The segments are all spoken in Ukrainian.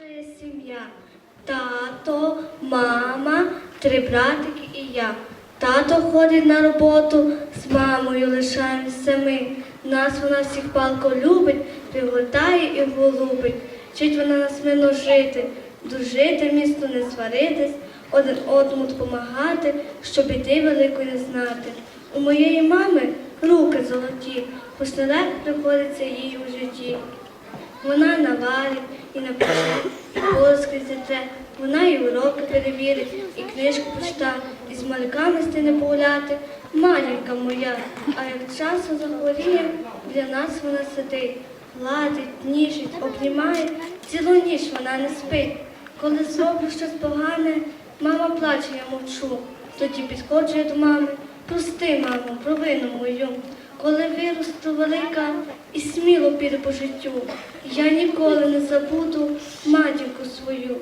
Невеличка сім'я. Тато, мама, три братики і я. Тато ходить на роботу, з мамою лишаємося ми. Нас вона всіх палко любить, пригортає і голубить. Вчить вона нас мило жити, дружити, місто не сваритись, один одному допомагати, щоб іти великої не знати. У моєї мами руки золоті, хоч нелегко приходиться їй у житті. Вона наварить і напише, і полоски зітре, вона і уроки перевірить, і книжку почитає, і з малюками стане погуляти. Матінка моя, а як часом захворіє, для нас вона сидить, гладить, ніжить, обнімає, цілу ніч вона не спить. Коли зроблю щось погане, мама плаче, я мовчу. Тоді підходжу до мами, прости, мамо, провину мою. Коли виросту велика і сміло піду по життю, я ніколи не забуду матінку свою.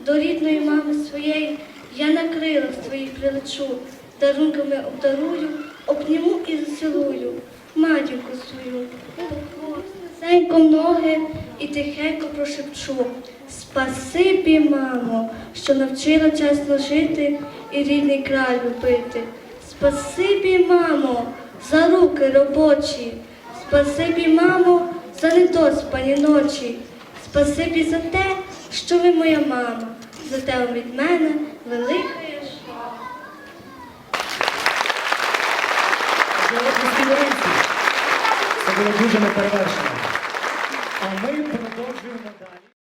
До рідної мами своєї я на крилах своїх прилечу, дарунками обдарую, обніму і зацілую матінку свою. Низенько ноги і тихенько прошепчу. Спасибі, мамо, що навчила чесно жити і рідний край любити. Спасибі, мамо, за руки робочі. Спасибі, мамо, за недоспані ночі. Спасибі за те, що ви моя мама. За те від мене велика є. Це було дуже неперевершено. А ми продовжуємо далі.